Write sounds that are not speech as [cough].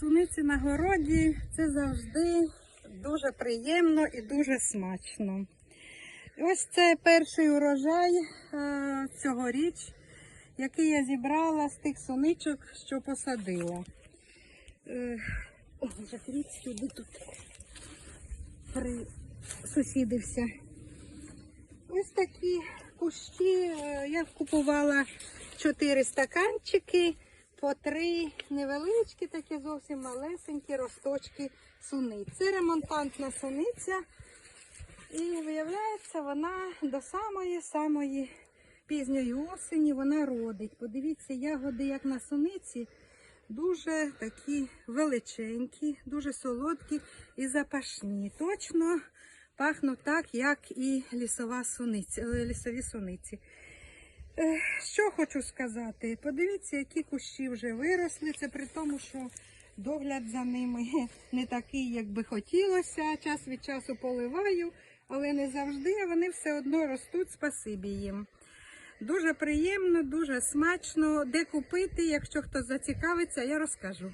Суниці на городі це завжди дуже приємно і дуже смачно. Ось це перший урожай е, цьогоріч, який я зібрала з тих суничок, що посадила. Е, О, сюди тут присусідився. Ось такі кущі. е, Я купувала 4 стаканчики, по три невеличкі, такі зовсім малесенькі росточки суниць. Це ремонтантна суниця. І виявляється, вона до самої-самої пізньої осені вона родить. Подивіться, ягоди, як на суниці, дуже такі величенькі, дуже солодкі і запашні. Точно пахнуть так, як і лісова суниця, е, лісові суниці. Що хочу сказати? Подивіться, які кущі вже виросли. Це при тому, що догляд за ними [laughs] не такий, як би хотілося. Час від часу поливаю, але не завжди, а вони все одно ростуть, спасибі їм. Дуже приємно, дуже смачно. Де купити, якщо хтось зацікавиться, я розкажу.